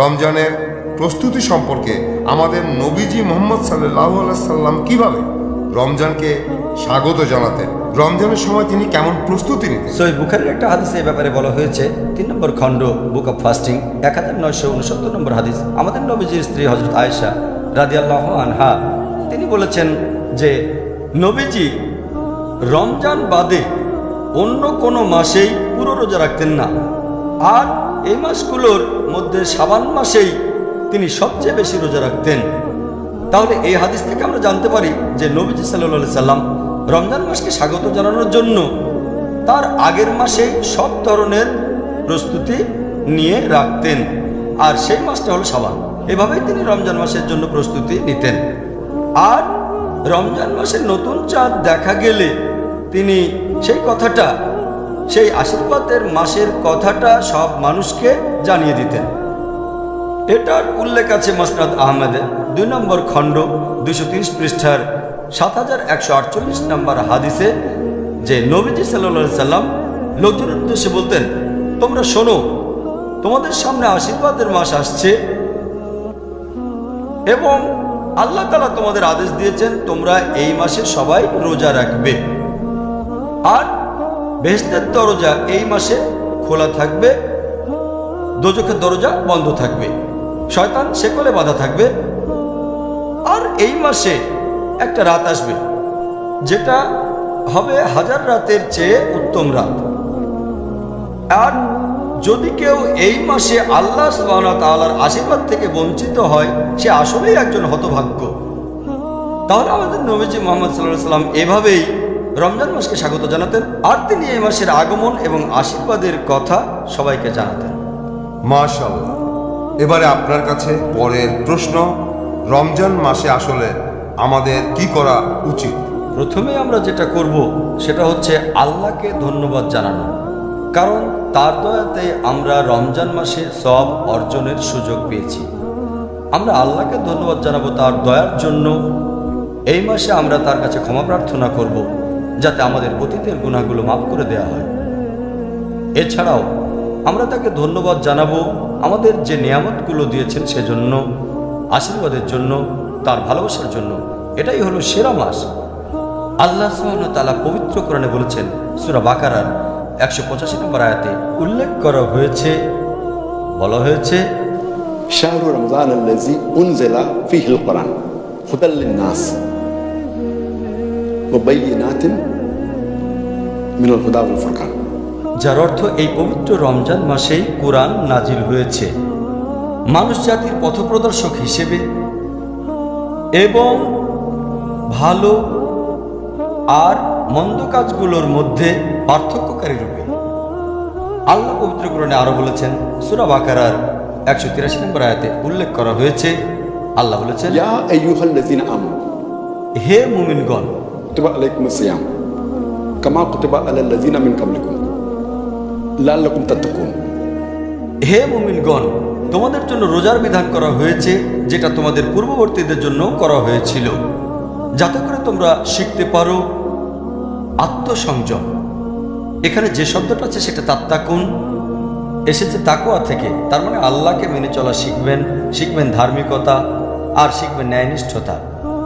রমজানের প্রস্তুতি সম্পর্কে আমাদের নবীজি মোহাম্মদ সাল্লাহ সাল্লাম কীভাবে রমজানকে স্বাগত জানাতেন? রমজানের সময় তিনি কেমন প্রস্তুতি নিতেন? সই বুখারের একটা হাদিসে এই ব্যাপারে বলা হয়েছে, তিন নম্বর খণ্ড বুক অফ ফাস্টিং এক হাজার নয়শো উনসত্তর নম্বর হাদিস। আমাদের নবীজির স্ত্রী হজরত আয়েশা রাদিয়াল্লাহ আনহা, তিনি বলেছেন যে, নবীজি রমজান বাদে অন্য কোনো মাসেই পুরো রোজা রাখতেন না। আর এই মাসগুলোর মধ্যে সাবান মাসেই তিনি সবচেয়ে বেশি রোজা রাখতেন। তাহলে এই হাদিস থেকে আমরা জানতে পারি যে নবীজি সাল্লা সাল্লাম রমজান মাসকে স্বাগত জানানোর জন্য তার আগের মাসে সব ধরনের প্রস্তুতি নিয়ে রাখতেন। আর সেই মাসটা হলো সাবান। এভাবেই তিনি রমজান মাসের জন্য প্রস্তুতি নিতেন। আর রমজান মাসের নতুন চাঁদ দেখা গেলে তিনি সেই কথাটা সেই আশীর্বাদের মাসের কথাটা সব মানুষকে জানিয়ে দিতেন। এটার উল্লেখ আছে মসনাদ আহমেদে দুই নম্বর খণ্ড দুশো তিরিশ পৃষ্ঠার সাত হাজার একশো আটচল্লিশ নম্বর হাদিসে যে নবীজি সাল্লা সাল্লাম লোকজনের উদ্দেশ্যে বলতেন, তোমরা শোনো, তোমাদের সামনে আশীর্বাদের মাস আসছে এবং আল্লাহ তালা তোমাদের আদেশ দিয়েছেন, তোমরা এই মাসে সবাই রোজা রাখবে। আর বেহেস্তের দরজা এই মাসে খোলা থাকবে, দোজখের দরজা বন্ধ থাকবে। শয়তান সেকলে বাধা থাকবে। আর এই মাসে একটা রাত আসবে, যেটা হবে হাজার রাতের চেয়ে উত্তম রাত। আর যদি কেউ এই মাসে আল্লাহ ওয়া আশীর্বাদ থেকে বঞ্চিত হয়, সে আসলেই একজন হতভাগ্য। তাহলে আমাদের নবীজি মোহাম্মদ সাল্লাহ সাল্লাম এভাবেই রমজান মাসকে স্বাগত জানাতেন। আর তিনি এই মাসের আগমন এবং আশীর্বাদের কথা সবাইকে জানাতেন। মাশাল্লাহ এবারে আপনার কাছে পরের প্রশ্ন রমজান মাসে আসলে আমাদের কি করা উচিত? প্রথমে আমরা যেটা করব সেটা হচ্ছে আল্লাহকে ধন্যবাদ জানানো। কারণ তার দয়াতে আমরা রমজান মাসে সব অর্জনের সুযোগ পেয়েছি। আমরা আল্লাহকে ধন্যবাদ জানাব তার দয়ার জন্য। এই মাসে আমরা তার কাছে ক্ষমা প্রার্থনা করব। যাতে আমাদের অতীতের গুণাগুলো মাফ করে দেয়া হয়। এছাড়াও, আমরা তাকে ধন্যবাদ জানাব আমাদের যে নিয়ামতগুলো দিয়েছেন সেজন্য, আশীর্বাদের জন্য, তার ভালোবাসার জন্য। এটাই হলো সেরা মাস। আল্লাহ তালা পবিত্র কোরআনে বলেছেন, সুরা বাকারার একশো পঁচাশি নম্বর আয়াতে উল্লেখ করা হয়েছে, বলা হয়েছে, শাহরু রমজান ফিহিল কোরআন হুদাল্লিন নাস وبينات من الهدى والفرقان যার অর্থ এই পবিত্র রমজান মাসেই কোরআন নাজিল হয়েছে মানুষ জাতির পথপ্রদর্শক হিসেবে এবং ভালো আর মন্দ কাজগুলোর মধ্যে পার্থক্যকারী রূপে আল্লাহ পবিত্র কোরআনে আরো বলেছেন সুরা বাকারার একশো তিরাশি নম্বর আয়াতে উল্লেখ করা হয়েছে আল্লাহ বলেছেন يا أيها الذين آمنوا হে মুমিনগণ kutiba alaykum siyam kama kutiba alal lazina মিন কাবলিকুম লাল্লাকুম তাত্তাকুন হে মুমিনগণ, তোমাদের জন্য রোজার বিধান করা হয়েছে, যেটা তোমাদের পূর্ববর্তীদের জন্য করা হয়েছিল। যাতে করে তোমরা শিখতে পারো আত্মসংযম। এখানে যে শব্দটা আছে সেটা তাত্তাকুন। এসেছে তাকোয়া থেকে, তার মানে আল্লাহকে মেনে চলা শিখবেন শিখবেন ধার্মিকতা আর শিখবেন ন্যায়নিষ্ঠতা।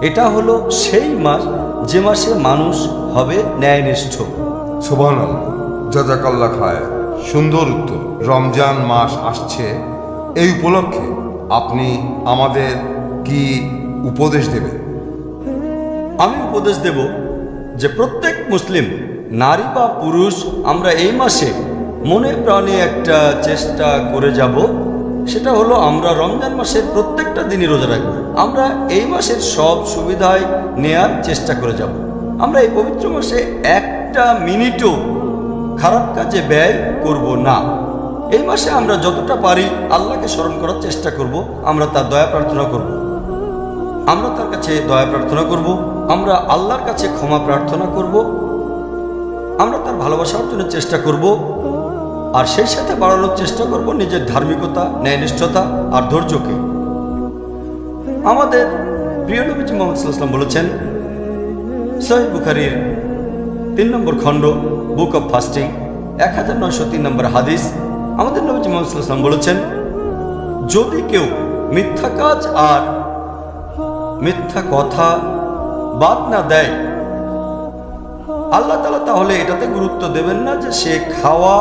এটা হলো সেই মাস যে মাসে মানুষ হবে ন্যায়নিষ্ঠ। সোভান জাজাকাল্লা খায় সুন্দর উত্তর। রমজান মাস আসছে। এই উপলক্ষে আপনি আমাদের কি উপদেশ দেবেন? আমি উপদেশ দেব যে প্রত্যেক মুসলিম নারী বা পুরুষ আমরা এই মাসে মনে প্রাণে একটা চেষ্টা করে যাব সেটা হলো আমরা রমজান মাসের প্রত্যেকটা দিনই রোজা রাখব। আমরা এই মাসের সব সুবিধায় নেয়ার চেষ্টা করে যাব। আমরা এই পবিত্র মাসে একটা মিনিটও খারাপ কাজে ব্যয় করব না। এই মাসে আমরা যতটা পারি আল্লাহকে স্মরণ করার চেষ্টা করব, আমরা তার দয়া প্রার্থনা করব। আমরা তার কাছে দয়া প্রার্থনা করব, আমরা আল্লাহর কাছে ক্ষমা প্রার্থনা করব, আমরা তার ভালোবাসা অর্জনের চেষ্টা করব। আর সেই সাথে বাড়ানোর চেষ্টা করব নিজের ধার্মিকতা, ন্যায়নিষ্ঠতা আর ধৈর্যকে। আমাদের প্রিয় নবীজি মোহাম্মদ সাল্লাম বলেছেন, সহিহ বুখারির তিন নম্বর খণ্ড, বুক অব ফাস্টিং এক হাজার নয়শো তিন নম্বর হাদিস, আমাদের নবীজি মোহাম্মদ সাল্লাম বলেছেন, যদি কেউ মিথ্যা কাজ আর মিথ্যা কথা বাদ না দেয়, আল্লাহ তালা তাহলে এটাতে গুরুত্ব দেবেন না যে সে খাওয়া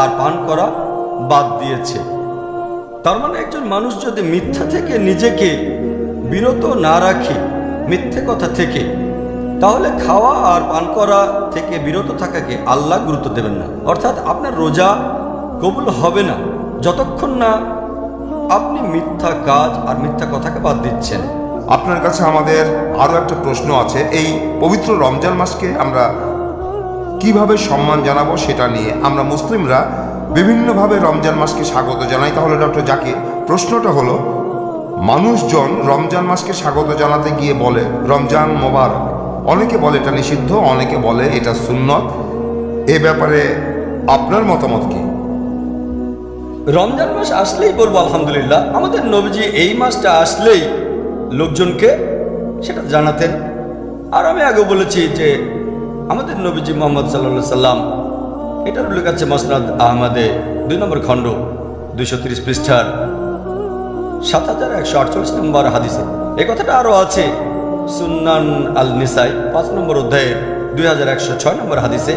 আর পান করা বাদ দিয়েছে। তার মানে একজন মানুষ যদি মিথ্যা থেকে নিজেকে বিরত না রাখে, মিথ্যে কথা থেকে, তাহলে খাওয়া আর পান করা থেকে বিরত থাকাকে আল্লাহ গুরুত্ব দেবেন না। অর্থাৎ আপনার রোজা কবুল হবে না, যতক্ষণ না আপনি মিথ্যা কাজ আর মিথ্যা কথাকে বাদ দিচ্ছেন। আপনার কাছে আমাদের আরও একটা প্রশ্ন আছে। এই পবিত্র রমজান মাসকে আমরা কীভাবে সম্মান জানাব সেটা নিয়ে আমরা মুসলিমরা বিভিন্নভাবে রমজান মাসকে স্বাগত জানাই। তাহলে ডক্টর জাকির, প্রশ্নটা হলো, মানুষজন রমজান মাসকে স্বাগত জানাতে গিয়ে বলে, রমজান মোবারক। অনেকে বলে এটা নিষিদ্ধ, অনেকে বলে এটা সুন্নত। এ ব্যাপারে আপনার মতামত কি? রমজান মাস আসলেই বলব আলহামদুলিল্লাহ। আমাদের নবীজি এই মাসটা আসলেই লোকজনকে সেটা জানাতেন। আর আমি আগে বলেছি যে আমাদের নবীজি মোহাম্মদ সাল্লা সাল্লাম, এটার উল্লেখ আছে মসনাদ আহমদে, দুই নম্বর খণ্ড, দুইশো তিরিশ পৃষ্ঠার সাত হাজার একশো আটচল্লিশ নম্বর হাদিসে। এ কথাটা আরও আছে সুন্নান আল নিসাই পাঁচ নম্বর অধ্যায়ে দুই হাজার একশো ছয় নম্বর হাদিসে,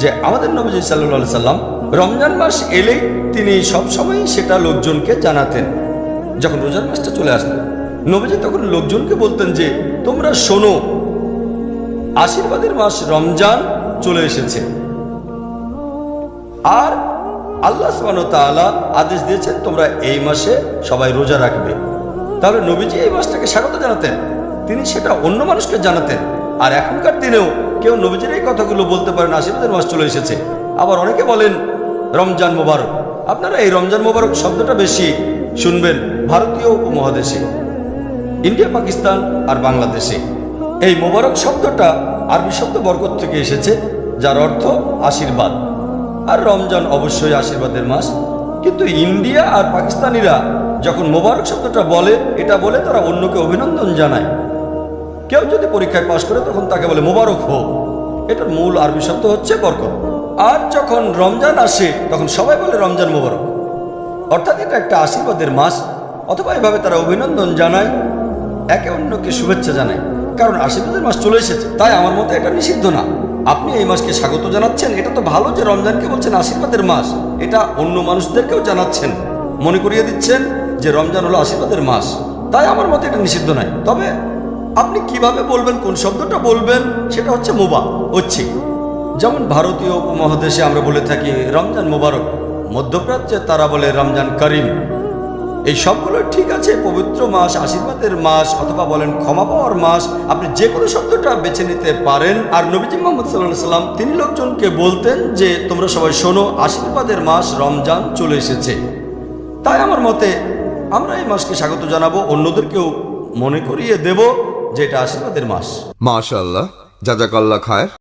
যে আমাদের নবীজি সাল্লা সাল্লাম রমজান মাস এলেই তিনি সবসময় সেটা লোকজনকে জানাতেন। যখন রোজার মাসটা চলে আসতো নবীজি তখন লোকজনকে বলতেন যে, তোমরা শোনো আশীর্বাদের মাস রমজান চলে এসেছে। আর আল্লাহ তাআলা আদেশ দিয়েছেন, তোমরা এই মাসে সবাই রোজা রাখবে। তাহলে নবীজি এই মাসটাকে স্বাগত জানাতেন। তিনি সেটা অন্য মানুষকে জানাতেন। আর এখনকার দিনেও কেউ নবীজির এই কথাগুলো বলতে পারেন আশীর্বাদের মাস চলে এসেছে। আবার অনেকে বলেন, রমজান মোবারক। আপনারা এই রমজান মোবারক শব্দটা বেশি শুনবেন ভারতীয় উপমহাদেশে, ইন্ডিয়া, পাকিস্তান আর বাংলাদেশে। এই মোবারক শব্দটা আরবি শব্দ বরকত থেকে এসেছে, যার অর্থ আশীর্বাদ। আর রমজান অবশ্যই আশীর্বাদের মাস। কিন্তু ইন্ডিয়া আর পাকিস্তানিরা যখন মোবারক শব্দটা বলে, এটা বলে তারা অন্যকে অভিনন্দন জানায়। কেউ যদি পরীক্ষায় পাশ করে, তখন তাকে বলে মোবারক হোক। এটার মূল আরবি শব্দ হচ্ছে বরকত। আর যখন রমজান আসে, তখন সবাই বলে রমজান মোবারক। অর্থাৎ এটা একটা আশীর্বাদের মাস, অথবা এভাবে তারা অভিনন্দন জানায়, একে অন্যকে শুভেচ্ছা জানায়। কারণ আশীর্বাদের মাস চলে এসেছে, তাই আমার মতে এটা নিষিদ্ধ না। আপনি এই মাসকে স্বাগত জানাচ্ছেন, এটা তো ভালো যে রমজানকে বলছেন আশীর্বাদের মাস, এটা অন্য মানুষদেরকেও জানাচ্ছেন। মনে করিয়ে দিচ্ছেন যে রমজান হলো আশীর্বাদের মাস, তাই আমার মতে এটা নিষিদ্ধ নয়। তবে আপনি কীভাবে বলবেন, কোন শব্দটা বলবেন, সেটা হচ্ছে মোবা হচ্ছে যেমন ভারতীয় উপমহাদেশে আমরা বলে থাকি রমজান মোবারক মধ্যপ্রাচ্যে তারা বলে রমজান করিম। এই সবগুলো ঠিক আছে, পবিত্র মাস, আশীর্বাদের মাস, অথবা বলেন ক্ষমা পাওয়ার মাস, আপনি যে কোনো শব্দটা বেছে নিতে পারেন। আর নবীজি মোহাম্মদ সাল্লাহ সাল্লাম তিনি লোকজনকে বলতেন যে, তোমরা সবাই শোনো, আশীর্বাদের মাস রমজান চলে এসেছে। তাই আমার মতে, আমরা এই মাসকে স্বাগত জানাব, অন্যদেরকেও মনে করিয়ে দেব যে, এটা আশীর্বাদের মাস। মাশাল্লাহ জাজাকাল্লা খায়ের।